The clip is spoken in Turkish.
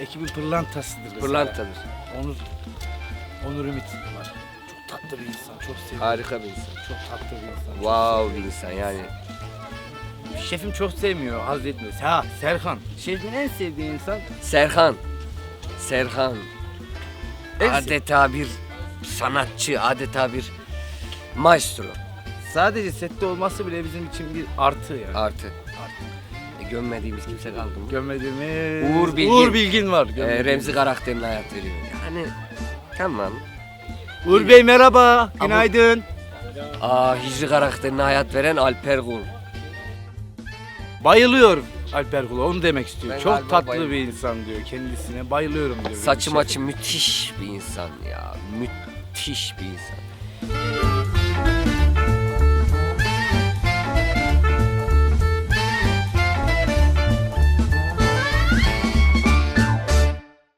Ekibin pırlantasıdır mesela. Pırlantadır. Onur, Onur Ümit var. Çok tatlı bir insan. Çok seviyorum. Harika bir insan. Çok tatlı bir insan. Wow bir insan yani. Şefim çok sevmiyor, haz etmiyor. Ha Serkan. Şefin en sevdiği insan Serhan. Serhan. En- Adeta bir sanatçı, adeta bir maestro. sadece sette olması bile bizim için bir artı yani. Artı. E, gömmediğimiz kimse kaldı mı? Gömmediğimiz Uğur Bilgin. Uğur Bilgin var. E, gömmediğimiz. Remzi karakterine hayat veriyor. Yani tamam. Uğur Bey merhaba. Günaydın. Aa Hicri karakterine hayat veren Alper Kul. Bayılıyorum Alper Kula onu demek istiyor. Ben Çok galiba tatlı bayılıyorum. bir insan diyor kendisine. Bayılıyorum diyor. Saçı şefim. maçı müthiş bir insan ya. Müthiş bir insan.